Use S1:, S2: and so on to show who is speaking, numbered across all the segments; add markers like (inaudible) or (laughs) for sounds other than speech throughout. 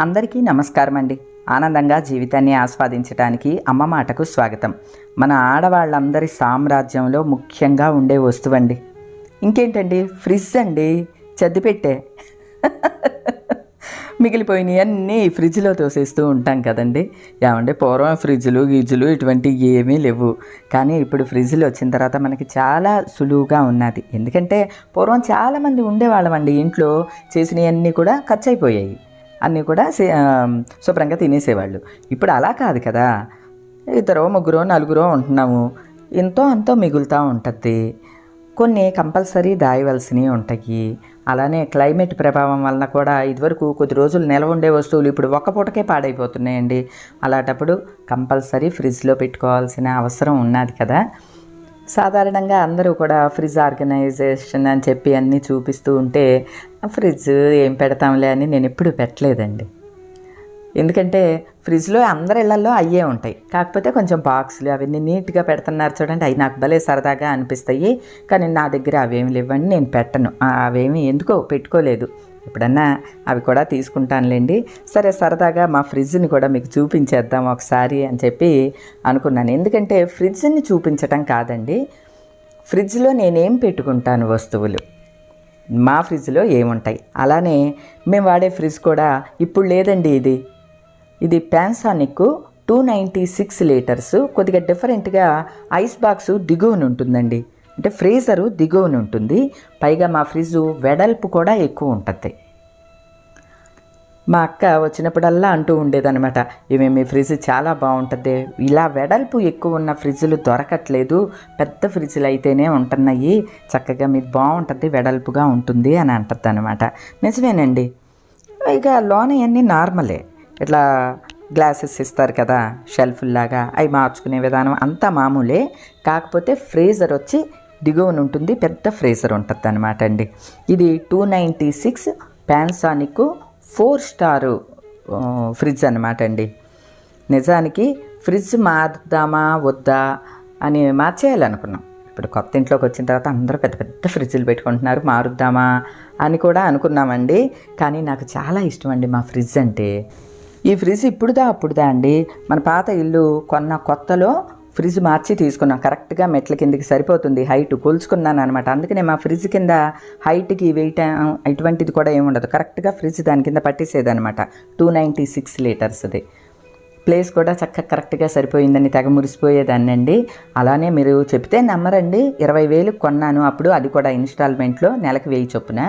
S1: అందరికీ నమస్కారం అండి ఆనందంగా జీవితాన్ని ఆస్వాదించడానికి అమ్మ మాటకు స్వాగతం. మన ఆడవాళ్ళందరి సామ్రాజ్యంలో ముఖ్యంగా ఉండే వస్తువు అండి ఇంకేంటండి? ఫ్రిడ్జ్ అండి. చద్దిపెట్టే మిగిలిపోయినవి అన్నీ ఫ్రిడ్జ్లో తోసేస్తూ ఉంటాం కదండి. ఏమంటే పూర్వం ఫ్రిడ్జ్లు గిజ్జులు ఇటువంటి ఏమీ లేవు. కానీ ఇప్పుడు ఫ్రిడ్జ్లు వచ్చిన తర్వాత మనకి చాలా సులువుగా ఉన్నది. ఎందుకంటే పూర్వం చాలామంది ఉండేవాళ్ళమండి ఇంట్లో చేసినవన్నీ కూడా ఖర్చు అయిపోయాయి. అన్నీ కూడా సే- శుభ్రంగా తినేసేవాళ్ళు. ఇప్పుడు అలా కాదు కదా. ఇద్దరో ముగ్గురో నలుగురో ఉంటున్నాము. ఎంతో అంతో మిగులుతూ ఉంటుంది కొన్ని కంపల్సరీ దాయవలసినవి ఉంటాయి. అలానే క్లైమేట్ ప్రభావం వలన కూడా ఇదివరకు కొద్ది రోజులు నిల్వ ఉండే వస్తువులు ఇప్పుడు ఒక్క పూటకే పాడైపోతున్నాయండి. అలాంటప్పుడు కంపల్సరీ ఫ్రిడ్జ్లో పెట్టుకోవాల్సిన అవసరం ఉన్నది కదా. సాధారణంగా అందరూ కూడా ఫ్రిడ్జ్ ఆర్గనైజేషన్ అని చెప్పి అన్నీ చూపిస్తూ ఉంటే ఫ్రిడ్జ్ ఏం పెడతాంలే అని నేను ఎప్పుడు పెట్టలేదండి. ఎందుకంటే ఫ్రిడ్జ్లో అందరి ఇళ్ళలో అయ్యే ఉంటాయి. కాకపోతే కొంచెం బాక్సులు అవన్నీ నీట్గా పెడుతున్నారు చూడండి. అవి నాకు భలే సరదాగా అనిపిస్తాయి. కానీ నా దగ్గర అవేమి లేవండి. నేను పెట్టను. అవేమి ఎందుకో పెట్టుకోలేదు. ఎప్పుడన్నా అవి కూడా తీసుకుంటానులేండి. సరే సరదాగా మా ఫ్రిడ్జ్ని కూడా మీకు చూపించేద్దాం ఒకసారి అని చెప్పి అనుకున్నాను. ఎందుకంటే ఫ్రిడ్జ్ని చూపించటం కాదండి. ఫ్రిడ్జ్లో నేనేం పెట్టుకుంటాను వస్తువులు? మా ఫ్రిడ్జ్లో ఏముంటాయి? అలానే మేము వాడే ఫ్రిడ్జ్ కూడా ఇప్పుడు లేదండి ఇది. ఇది Panasonic two ninety six litres కొద్దిగా డిఫరెంట్గా ఐస్ బాక్స్ దిగువన ఉంటుందండి. అంటే ఫ్రీజరు దిగువన ఉంటుంది. పైగా మా ఫ్రిడ్జు వెడల్పు కూడా ఎక్కువ ఉంటుంది. మా అక్క వచ్చినప్పుడల్లా అంటూ ఉండేదన్నమాట ఇవి మీ ఫ్రిడ్జ్ చాలా బాగుంటుంది. ఇలా వెడల్పు ఎక్కువ ఉన్న ఫ్రిడ్జ్లు దొరకట్లేదు. పెద్ద ఫ్రిడ్జ్లు అయితేనే ఉంటున్నాయి. చక్కగా మీది బాగుంటుంది వెడల్పుగా ఉంటుంది అని అంటుంది అనమాట నిజమేనండి. ఇక లోన అన్నీ నార్మలే. ఇట్లా గ్లాసెస్ ఇస్తారు కదా షెల్ఫ్లాగా. అవి మార్చుకునే విధానం అంతా మామూలే. కాకపోతే ఫ్రీజర్ వచ్చి దిగువన ఉంటుంది పెద్ద ఫ్రీజర్ ఉంటుంది అనమాట అండి. ఇది two ninety six Panasonic four star fridge అనమాట అండి. నిజానికి ఫ్రిడ్జ్ మారుద్దామా వద్దా అని మార్చేయాలనుకున్నాం. ఇప్పుడు కొత్త ఇంట్లోకి వచ్చిన తర్వాత అందరూ పెద్ద పెద్ద ఫ్రిడ్జ్లు పెట్టుకుంటున్నారు మారుద్దామా అని కూడా అనుకున్నామండి. కానీ నాకు చాలా ఇష్టం అండి మా ఫ్రిడ్జ్ అంటే. ఈ ఫ్రిడ్జ్ ఇప్పుడుదా అప్పుడుదా అండి? మన పాత ఇల్లు కొన్న కొత్తలో ఫ్రిడ్జ్ మార్చి తీసుకున్నాం. కరెక్ట్గా మెట్ల కిందకి సరిపోతుంది. హైట్ కొలుచుకున్నాను అనమాట అందుకనే మా ఫ్రిడ్జ్ కింద హైట్కి వెయిట్ ఇటువంటిది కూడా ఏమి ఉండదు. కరెక్ట్గా ఫ్రిడ్జ్ దాని కింద పట్టేసేది అనమాట టూ నైంటీ సిక్స్ లీటర్స్ది ప్లేస్ కూడా చక్కగా కరెక్ట్గా సరిపోయిందని తెగ మురిసిపోయేదాన్ని అండి అలానే మీరు చెప్తే నమ్మరండి. ఇరవై వేలు కొన్నాను. అప్పుడు అది కూడా ఇన్స్టాల్మెంట్లో నెలకు వెయ్యి చొప్పున.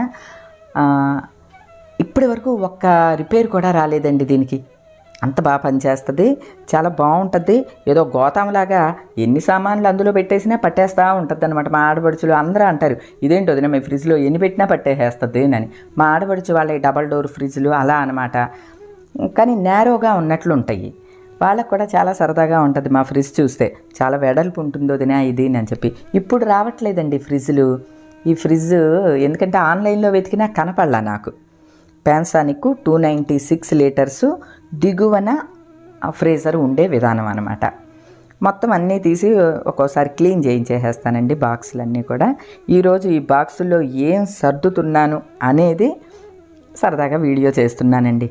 S1: ఇప్పటి వరకు ఒక్క రిపేర్ కూడా రాలేదండి దీనికి. అంత బాగా పనిచేస్తుంది చాలా బాగుంటుంది. ఏదో గోతాంలాగా ఎన్ని సామాన్లు అందులో పెట్టేసినా పట్టేస్తూ ఉంటుంది అనమాట మా ఆడపడుచులు అందరూ అంటారు ఇదేంటి వదిన మీ ఫ్రిడ్జ్లో ఎన్ని పెట్టినా పట్టేసేస్తుంది? అని. మా ఆడపడుచు వాళ్ళ డబల్ డోర్ ఫ్రిడ్జ్లు అలా అనమాట కానీ నేరోగా ఉన్నట్లు ఉంటాయి. వాళ్ళకు కూడా చాలా సరదాగా ఉంటుంది మా ఫ్రిడ్జ్ చూస్తే. చాలా వెడల్పు ఉంటుందో వదినా ఇది అని చెప్పి. ఇప్పుడు రావట్లేదండి ఫ్రిడ్జ్లు. ఈ ఫ్రిడ్జ్ ఎందుకంటే ఆన్లైన్లో వెతికినా కనపడలా నాకు. Panasonic two ninety six litres దిగువన ఫ్రీజర్ ఉండే విధానం అనమాట మొత్తం అన్నీ తీసి ఒక్కోసారి క్లీన్ చేయించేసేస్తానండి బాక్సులన్నీ కూడా. ఈరోజు ఈ బాక్సుల్లో ఏం సర్దుతున్నాను అనేది సరదాగా వీడియో చేస్తున్నానండి.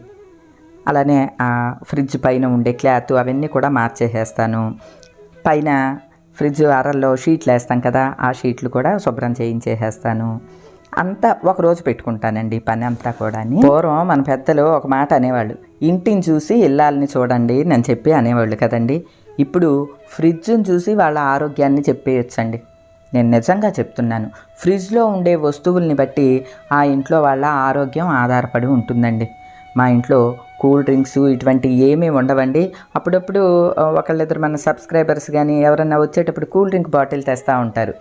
S1: అలానే ఆ ఫ్రిడ్జ్ పైన ఉండే క్లాత్ అవన్నీ కూడా మార్చేసేస్తాను. పైన ఫ్రిడ్జ్ అరల్లో షీట్లు వేస్తాం కదా ఆ షీట్లు కూడా శుభ్రం చేయించేసేస్తాను. అంతా ఒక రోజు పెట్టుకుంటానండి పని అంతా కూడా పూర్వం మన పెద్దలు ఒక మాట అనేవాళ్ళు ఇంటిని చూసి ఇల్లాలని చూడండి నేను చెప్పి అనేవాళ్ళు కదండి. ఇప్పుడు ఫ్రిడ్జ్ని చూసి వాళ్ళ ఆరోగ్యాన్ని చెప్పేయొచ్చండి. నేను నిజంగా చెప్తున్నాను ఫ్రిడ్జ్లో ఉండే వస్తువుల్ని బట్టి ఆ ఇంట్లో వాళ్ళ ఆరోగ్యం ఆధారపడి ఉంటుందండి. మా ఇంట్లో కూల్ డ్రింక్స్ ఇటువంటి ఏమీ ఉండవండి. అప్పుడప్పుడు ఒకళ్ళిద్దరు మన సబ్స్క్రైబర్స్ కానీ ఎవరన్నా వచ్చేటప్పుడు కూల్ డ్రింక్ బాటిల్ తెస్తూ ఉంటారు.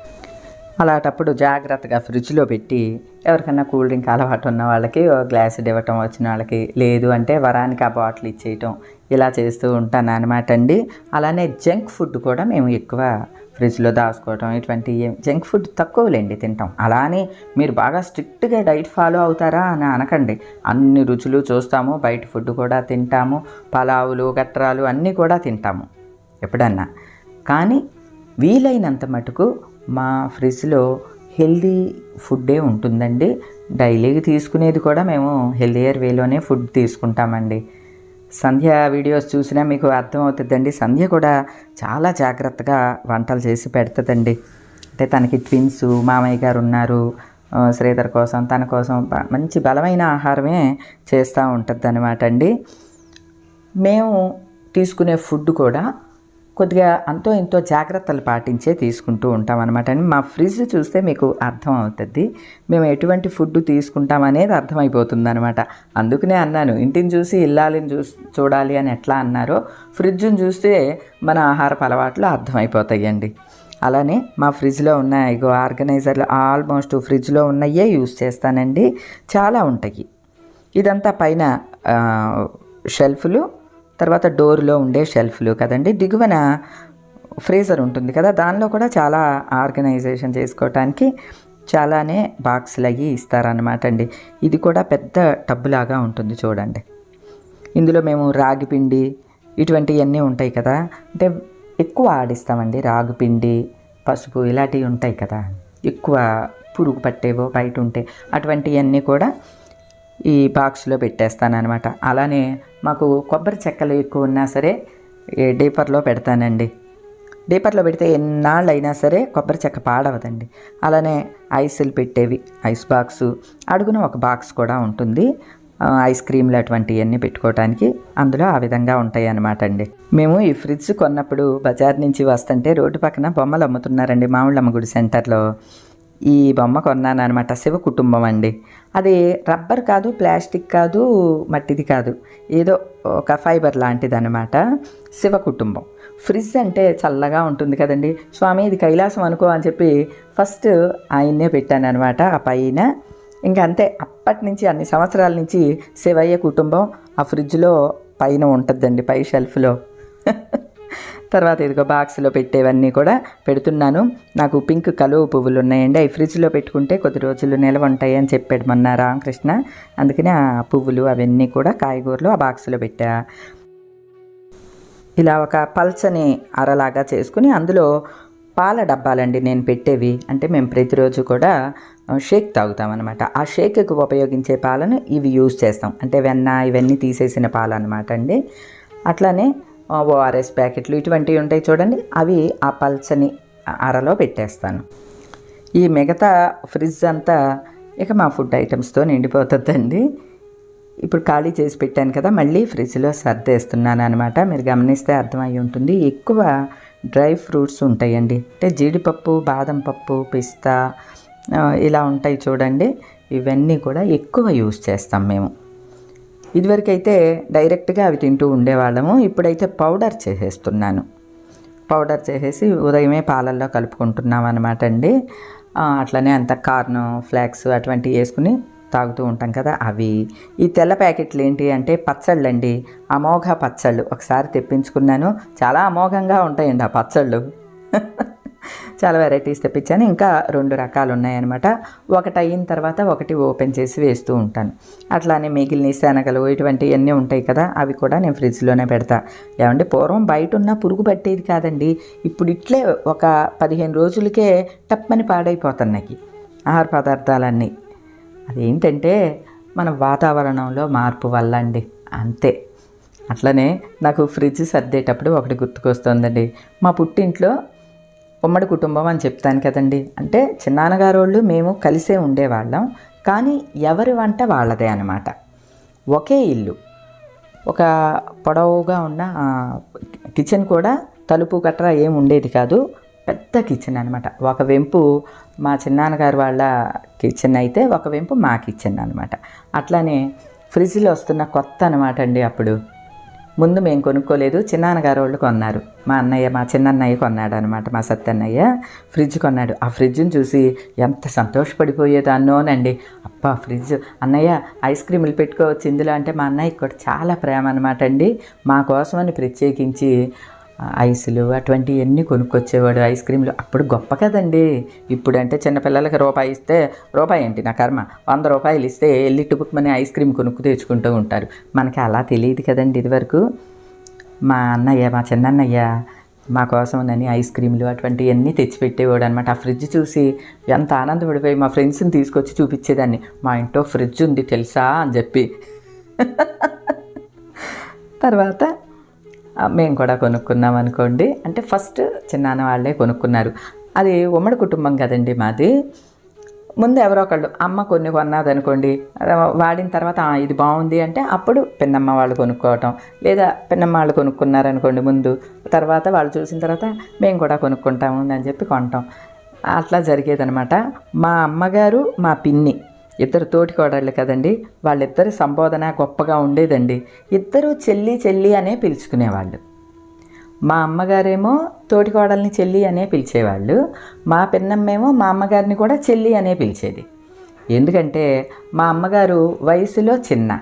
S1: అలాంటప్పుడు జాగ్రత్తగా ఫ్రిడ్జ్లో పెట్టి ఎవరికైనా కూల్ డ్రింక్ అలవాటు ఉన్న వాళ్ళకి ఓ గ్లాస్ ఇవ్వటం వచ్చిన వాళ్ళకి లేదు అంటే వరానికి ఆ బాటిల్ ఇచ్చేయటం ఇలా చేస్తూ ఉంటాను అనమాట అండి. అలానే జంక్ ఫుడ్ కూడా మేము ఎక్కువ ఫ్రిడ్జ్లో దాచుకోవటం ఇటువంటి ఏం- జంక్ ఫుడ్ తక్కువలేండి తింటాం. అలానే మీరు బాగా స్ట్రిక్ట్గా డైట్ ఫాలో అవుతారా అని అనకండి. అన్ని రుచులు చూస్తాము బయట ఫుడ్ కూడా తింటాము పలావులు గట్రాలు అన్నీ కూడా తింటాము ఎప్పుడన్నా. కానీ వీలైనంత మటుకు మా ఫ్రిడ్జ్లో హెల్దీ ఫుడ్డే ఉంటుందండి. డైలీకి తీసుకునేది కూడా మేము హెల్దియర్ వేలోనే ఫుడ్ తీసుకుంటామండి. సంధ్య వీడియోస్ చూసినా మీకు అర్థమవుతుందండి. సంధ్య కూడా చాలా జాగ్రత్తగా వంటలు చేసి పెడుతుందండి. అంటే తనకి ట్విన్స్ మామయ్య గారు ఉన్నారు శ్రీధర్ కోసం తన కోసం మంచి బలమైన ఆహారమే చేస్తూ ఉంటుంది అనమాట అండి. మేము తీసుకునే ఫుడ్ కూడా కొద్దిగా అంతో ఇంతో జాగ్రత్తలు పాటించే తీసుకుంటూ ఉంటాం అనమాట అండి మా ఫ్రిడ్జ్ చూస్తే మీకు అర్థం అవుతుంది మేము ఎటువంటి ఫుడ్ తీసుకుంటాం అనేది అర్థమైపోతుంది అనమాట అందుకనే అన్నాను ఇంటిని చూసి ఇల్లాలిని చూసి చూడాలి అని ఎట్లా అన్నారో ఫ్రిడ్జ్ని చూస్తే మన ఆహారపు అలవాట్లు అర్థమైపోతాయండి. అలానే మా ఫ్రిడ్జ్లో ఉన్న ఇగో ఆర్గనైజర్లు ఆల్మోస్ట్ ఫ్రిడ్జ్లో ఉన్నయే యూస్ చేస్తానండి. చాలా ఉంటాయి. ఇదంతా పైన షెల్ఫ్లు తర్వాత డోర్లో ఉండే షెల్ఫ్లు కదండి దిగువన ఫ్రీజర్ ఉంటుంది కదా దానిలో కూడా చాలా ఆర్గనైజేషన్ చేసుకోవటానికి చాలానే బాక్సులు అవి ఇస్తారనమాట అండి. ఇది కూడా పెద్ద టబ్బులాగా ఉంటుంది చూడండి. ఇందులో మేము రాగి పిండి ఇటువంటివన్నీ ఉంటాయి కదా అంటే ఎక్కువ ఆడిస్తామండి రాగి పిండి పసుపు ఇలాంటివి ఉంటాయి కదా ఎక్కువ పురుగు పట్టేవో బయట ఉంటే అటువంటివన్నీ కూడా ఈ బాక్స్లో పెట్టేస్తానమాట అలానే మాకు కొబ్బరి చెక్కలు ఎక్కువ ఉన్నా సరే డీపర్లో పెడతానండి. డీపర్లో పెడితే ఎన్నాళ్ళు అయినా సరే కొబ్బరి చెక్క పాడవదండి. అలానే ఐసులు పెట్టేవి ఐస్ బాక్సు అడుగున ఒక బాక్స్ కూడా ఉంటుంది. ఐస్ క్రీమ్లు అటువంటివన్నీ పెట్టుకోవడానికి అందులో ఆ విధంగా ఉంటాయి అన్నమాట అండి మేము ఈ ఫ్రిడ్జ్ కొన్నప్పుడు బజార్ నుంచి వస్తుంటే రోడ్డు పక్కన బొమ్మలు అమ్ముతున్నారండి మామిళ్ళమ్మ గుడి సెంటర్లో. ఈ బొమ్మ కొన్నాను అనమాట శివ కుటుంబం అండి. అది రబ్బర్ కాదు ప్లాస్టిక్ కాదు మట్టిది కాదు. ఏదో ఒక ఫైబర్ లాంటిది అనమాట శివ కుటుంబం. ఫ్రిడ్జ్ అంటే చల్లగా ఉంటుంది కదండి. స్వామి ఇది కైలాసం అనుకో అని చెప్పి ఫస్ట్ ఆయన్నే పెట్టాను అనమాట ఆ పైన. ఇంకా అంతే అప్పటి నుంచి అన్ని సంవత్సరాల నుంచి శివయ్య కుటుంబం ఆ ఫ్రిడ్జ్లో పైన ఉంటుందండి పై షెల్ఫ్లో. తర్వాత ఇదిగో బాక్స్లో పెట్టేవన్నీ కూడా పెడుతున్నాను. నాకు పింక్ కలువ పువ్వులు ఉన్నాయండి. అవి ఫ్రిడ్జ్లో పెట్టుకుంటే కొద్ది రోజులు నిల్వ ఉంటాయి అని చెప్పాడు మొన్న రామకృష్ణ. అందుకని ఆ పువ్వులు అవన్నీ కూడా కాయగూరలు ఆ బాక్స్లో పెట్టా. ఇలా ఒక పల్చని అరలాగా చేసుకుని అందులో పాల డబ్బాలండి నేను పెట్టేవి. అంటే మేము ప్రతిరోజు కూడా షేక్ తాగుతామన్నమాట. ఆ షేక్కి ఉపయోగించే పాలను ఇవి యూజ్ చేస్తాం. అంటే వెన్న ఇవన్నీ తీసేసిన పాలు అనమాట అండి. అట్లానే ఓఆర్ఎస్ ప్యాకెట్లు ఇటువంటివి ఉంటాయి చూడండి అవి ఆ పల్చని అరలో పెట్టేస్తాను. ఈ మిగతా ఫ్రిడ్జ్ అంతా ఇక మా ఫుడ్ ఐటమ్స్తో నిండిపోతుందండి. ఇప్పుడు ఖాళీ చేసి పెట్టాను కదా మళ్ళీ ఫ్రిడ్జ్లో సర్దేస్తున్నాను అనమాట మీరు గమనిస్తే అర్థమై ఉంటుంది. ఎక్కువ డ్రై ఫ్రూట్స్ ఉంటాయండి. అంటే జీడిపప్పు బాదం పప్పు పిస్తా ఇలా ఉంటాయి చూడండి. ఇవన్నీ కూడా ఎక్కువ యూస్ చేస్తాం మేము. ఇదివరకైతే డైరెక్ట్గా అవి తింటూ ఉండేవాళ్ళము. ఇప్పుడైతే పౌడర్ చేసేస్తున్నాను. పౌడర్ చేసేసి ఉదయమే పాలల్లో కలుపుకుంటున్నాం అనమాట అండి అట్లనే అంత కార్న్ ఫ్లాక్స్ అటువంటివి వేసుకుని తాగుతూ ఉంటాం కదా అవి. ఈ తెల్ల ప్యాకెట్లు ఏంటి అంటే పచ్చళ్ళు అండి. అమోఘ పచ్చళ్ళు. ఒకసారి తెప్పించుకున్నాను. చాలా అమోఘంగా ఉంటాయండి ఆ పచ్చళ్ళు. చాలా వెరైటీస్ తెప్పించాను. ఇంకా రెండు రకాలు ఉన్నాయన్నమాట ఒకటి అయిన తర్వాత ఒకటి ఓపెన్ చేసి వేస్తూ ఉంటాను. అట్లానే మిగిలిన శనగలు ఇటువంటివన్నీ ఉంటాయి కదా అవి కూడా నేను ఫ్రిడ్జ్లోనే పెడతా. ఏమంటే పూర్వం బయట ఉన్న పురుగు పట్టేది కాదండి. ఇప్పుడు ఇట్లే ఒక పదిహేను రోజులకే టప్పని పాడైపోతున్నాయి ఆహార పదార్థాలన్నీ. అదేంటంటే మన వాతావరణంలో మార్పు వల్ల అండి అంతే. అట్లనే నాకు ఫ్రిడ్జ్ సర్దేటప్పుడు ఒకటి గుర్తుకొస్తుందండి. మా పుట్టింట్లో ఉమ్మడి కుటుంబం అని చెప్తాను కదండి. అంటే చిన్నాన్నగారు వాళ్ళు మేము కలిసే ఉండేవాళ్ళం. కానీ ఎవరి వంట వాళ్ళదే అనమాట ఒకే ఇల్లు. ఒక పొడవుగా ఉన్న కిచెన్ కూడా తలుపు గట్రా ఏం ఉండేది కాదు. పెద్ద కిచెన్ అనమాట ఒక వెంపు మా చిన్నాన్నగారు వాళ్ళ కిచెన్ అయితే ఒక వెంపు మా కిచెన్ అనమాట అట్లానే ఫ్రిడ్జ్లో వస్తున్న కొత్త అనమాట అండి అప్పుడు. ముందు మేము కొనుక్కోలేదు. చిన్నాన్నగారు వాళ్ళు కొన్నారు. మా అన్నయ్య మా చిన్నన్నయ్య కొన్నాడు అనమాట మా సత్యన్నయ్య ఫ్రిడ్జ్ కొన్నాడు. ఆ ఫ్రిడ్జ్ని చూసి ఎంత సంతోషపడిపోయేదాన్నోనండి. అబ్బా ఫ్రిడ్జ్. అన్నయ్య ఐస్ క్రీములు పెట్టుకోవచ్చు. ఇందులో అంటే మా అన్నయ్య కూడా చాలా ప్రేమ అనమాట అండి. మా కోసమని ప్రత్యేకించి ఐసులు అటువంటివన్నీ కొనుక్కొచ్చేవాడు ఐస్ క్రీమ్లు. అప్పుడు గొప్ప కదండి. ఇప్పుడు అంటే చిన్నపిల్లలకి రూపాయి ఇస్తే రూపాయి ఏంటి నా కర్మ? వంద రూపాయలు ఇస్తే వెళ్ళి టుపుక్మని ఐస్ క్రీమ్ కొనుక్కు తెచ్చుకుంటూ ఉంటారు. మనకి అలా తెలియదు కదండి ఇదివరకు. మా అన్నయ్య మా చిన్నన్నయ్య మా కోసం నని ఐస్ క్రీమ్లు అటువంటివన్నీ తెచ్చిపెట్టేవాడు అనమాట ఆ ఫ్రిడ్జ్ చూసి ఎంత ఆనందపడిపోయి మా ఫ్రెండ్స్ని తీసుకొచ్చి చూపించేదాన్ని. మా ఇంట్లో ఫ్రిడ్జ్ ఉంది తెలుసా? అని చెప్పి. (laughs) తర్వాత మేము కూడా కొనుక్కున్నాం అనుకోండి. అంటే ఫస్ట్ చిన్నాన్న వాళ్ళే కొనుక్కున్నారు. అది ఉమ్మడి కుటుంబం కదండి మాది. ముందు ఎవరో ఒకళ్ళు అమ్మ కొన్ని కొన్నది అనుకోండి వాడిన తర్వాత ఇది బాగుంది. అంటే అప్పుడు పిన్నమ్మ వాళ్ళు కొనుక్కోవటం. లేదా పిన్నమ్మ వాళ్ళు కొనుక్కున్నారనుకోండి ముందు. తర్వాత వాళ్ళు చూసిన తర్వాత మేము కూడా కొనుక్కుంటాము అని చెప్పి కొంటాం అట్లా జరిగేదనమాట. మా అమ్మగారు మా పిన్ని ఇద్దరు తోటి కోడళ్ళు కదండి. వాళ్ళిద్దరి సంబోధన గొప్పగా ఉండేదండి. ఇద్దరు చెల్లి చెల్లి అనే పిలుచుకునేవాళ్ళు. మా అమ్మగారేమో తోటి కోడల్ని చెల్లి అనే పిలిచేవాళ్ళు. మా పిన్నమ్మేమో మా అమ్మగారిని కూడా చెల్లి అనే పిలిచేది. ఎందుకంటే మా అమ్మగారు వయసులో చిన్న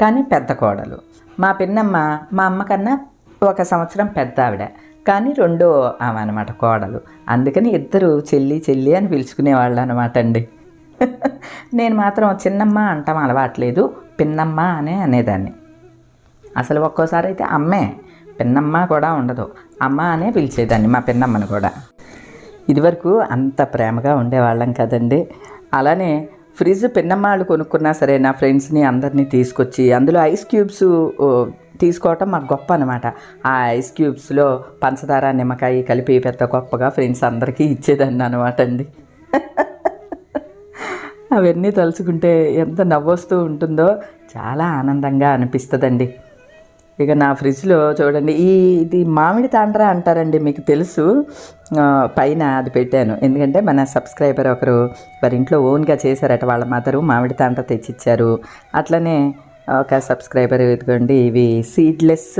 S1: కానీ పెద్ద కోడలు. మా పిన్నమ్మ మా అమ్మ కన్నా ఒక సంవత్సరం పెద్ద ఆవిడ కానీ రెండో ఆమె అనమాట కోడలు. అందుకని ఇద్దరు చెల్లి చెల్లి అని పిలుచుకునేవాళ్ళు అనమాట అండి. (laughs) నేను మాత్రం చిన్నమ్మ అంటాం అలవాట్లేదు పిన్నమ్మ అనే అనేదాన్ని. అసలు ఒక్కోసారి అయితే అమ్మే పిన్నమ్మ కూడా ఉండదు అమ్మ అనే పిలిచేదాన్ని మా పిన్నమ్మని కూడా. ఇదివరకు అంత ప్రేమగా ఉండేవాళ్ళం కదండి. అలానే ఫ్రిడ్జ్ పిన్నమ్మాళ్ళు కొనుక్కున్నా సరే నా ఫ్రెండ్స్ని అందరినీ తీసుకొచ్చి అందులో ఐస్ క్యూబ్స్ తీసుకోవటం మాకు గొప్ప అనమాట ఆ ఐస్ క్యూబ్స్లో పంచదార నిమ్మకాయ కలిపి పెద్ద గొప్పగా ఫ్రెండ్స్ అందరికీ ఇచ్చేదాన్ని అనమాట అండి. (laughs) అవన్నీ తలుచుకుంటే ఎంత నవ్వొస్తూ ఉంటుందో చాలా ఆనందంగా అనిపిస్తుందండి. ఇక నా ఫ్రిడ్జ్లో చూడండి ఈ ఇది మామిడి తాండ్రా అంటారండి మీకు తెలుసు. పైన అది పెట్టాను. ఎందుకంటే మన సబ్స్క్రైబర్ ఒకరు వారి ఇంట్లో ఓన్గా చేశారట వాళ్ళ మాత్రం మామిడి తాండ్ర తెచ్చిచ్చారు. అట్లనే ఒక సబ్స్క్రైబర్ ఇదిగోండి ఇవి సీడ్లెస్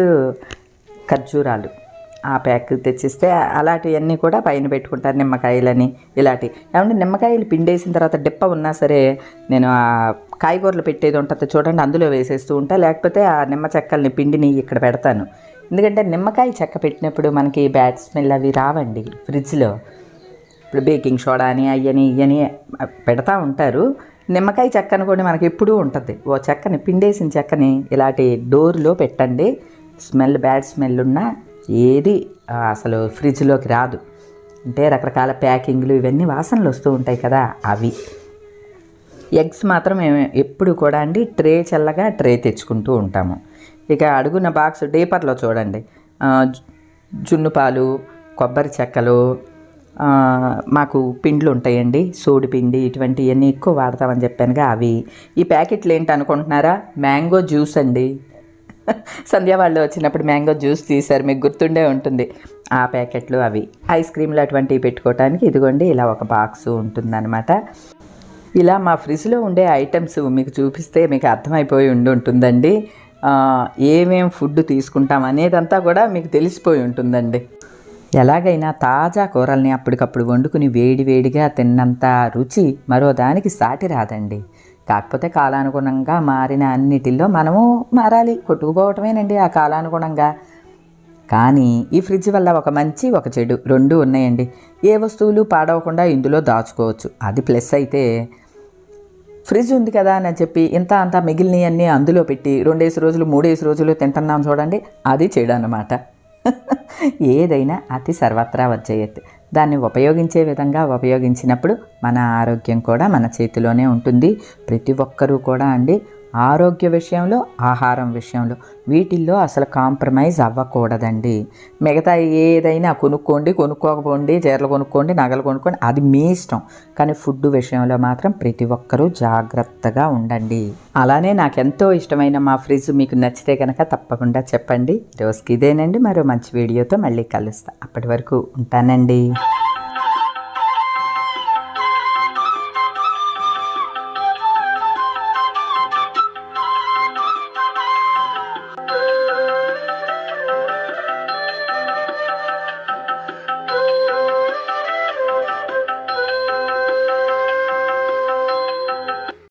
S1: ఖర్జూరాలు. ఆ ప్యాక్ తెచ్చిస్తే అలాంటివన్నీ కూడా పైన పెట్టుకుంటారు నిమ్మకాయలని ఇలాంటివి ఏమంటే నిమ్మకాయలు పిండేసిన తర్వాత డిప్ప ఉన్నా సరే నేను ఆ కాయగూరలు పెట్టేది ఉంటుంది చూడండి అందులో వేసేస్తూ ఉంటా. లేకపోతే ఆ నిమ్మ చెక్కల్ని పిండిని ఇక్కడ పెడతాను. ఎందుకంటే నిమ్మకాయ చెక్క పెట్టినప్పుడు మనకి బ్యాడ్ స్మెల్ అవి రావండి ఫ్రిడ్జ్లో. ఇప్పుడు బేకింగ్ సోడా అని అయ్యని ఇయ్యని పెడతా ఉంటారు. నిమ్మకాయ చెక్క కూడా మనకి ఎప్పుడూ ఉంటుంది. ఓ చెక్కని పిండేసిన చెక్కని ఇలాంటి డోర్లో పెట్టండి. స్మెల్ బ్యాడ్ స్మెల్ ఉన్నా ఏది అసలు ఫ్రిడ్జ్లోకి రాదు. అంటే రకరకాల ప్యాకింగ్లు ఇవన్నీ వాసనలు వస్తూ ఉంటాయి కదా అవి. ఎగ్స్ మాత్రం మేము ఎప్పుడు కూడా అండి ట్రే చల్లగా ట్రే తెచ్చుకుంటూ ఉంటాము. ఇక అడుగున బాక్స్ డేపర్లో చూడండి. జున్ను పాలు కొబ్బరి చెక్కలు మాకు పిండ్లు ఉంటాయండి సోడి పిండి ఇటువంటివన్నీ ఎక్కువ వాడతామని చెప్పానుగా అవి. ఈ ప్యాకెట్లు ఏంటి అనుకుంటున్నారా మ్యాంగో జ్యూస్ అండి. సంధ్య వాళ్ళు వచ్చినప్పుడు మ్యాంగో జ్యూస్ తీశారు మీకు గుర్తుండే ఉంటుంది. ఆ ప్యాకెట్లు అవి. ఐస్ క్రీమ్లు అటువంటివి పెట్టుకోవడానికి ఇదిగోండి ఇలా ఒక బాక్స్ ఉంటుందన్నమాట. ఇలా మా ఫ్రిడ్జ్లో ఉండే ఐటమ్స్ మీకు చూపిస్తే మీకు అర్థమైపోయి ఉండి ఉంటుందండి. ఏమేం ఫుడ్ తీసుకుంటాం అనేదంతా కూడా మీకు తెలిసిపోయి ఉంటుందండి. ఎలాగైనా తాజా కూరల్ని అప్పటికప్పుడు వండుకుని వేడి వేడిగా తిన్నంత రుచి మరో దానికి సాటి రాదండి. కాకపోతే కాలానుగుణంగా మారిన అన్నిటిల్లో మనము మారాలి. కొట్టుకుపోవటమేనండి ఆ కాలానుగుణంగా. కానీ ఈ ఫ్రిడ్జ్ వల్ల ఒక మంచి ఒక చెడు రెండు ఉన్నాయండి. ఏ వస్తువులు పాడవకుండా ఇందులో దాచుకోవచ్చు. అది ప్లస్ అయితే ఫ్రిడ్జ్ ఉంది కదా అని చెప్పి ఇంత అంతా మిగిలినవన్నీ అందులో పెట్టి రెండేసి రోజులు మూడేసి రోజులు తింటున్నాం చూడండి. అది చెడు అనమాట (laughs) ఏదైనా అతి సర్వత్రా వచ్చేయత్తు దాన్ని ఉపయోగించే విధంగా ఉపయోగించినప్పుడు మన ఆరోగ్యం కూడా మన చేతిలోనే ఉంటుంది. ప్రతి ఒక్కరూ కూడా అండి ఆరోగ్య విషయంలో ఆహారం విషయంలో వీటిల్లో అసలు కాంప్రమైజ్ అవ్వకూడదండి. మిగతా ఏదైనా కొనుక్కోండి కొనుక్కోకపోండి చీరలు కొనుక్కోండి నగలు కొనుక్కోండి అది మీ ఇష్టం. కానీ ఫుడ్ విషయంలో మాత్రం ప్రతి ఒక్కరూ జాగ్రత్తగా ఉండండి. అలానే నాకెంతో ఇష్టమైన మా ఫ్రిడ్జ్ మీకు నచ్చితే కనుక తప్పకుండా చెప్పండి. రోజుకి ఇదేనండి. మరో మంచి వీడియోతో మళ్ళీ కలుస్తా. అప్పటి వరకు ఉంటానండి.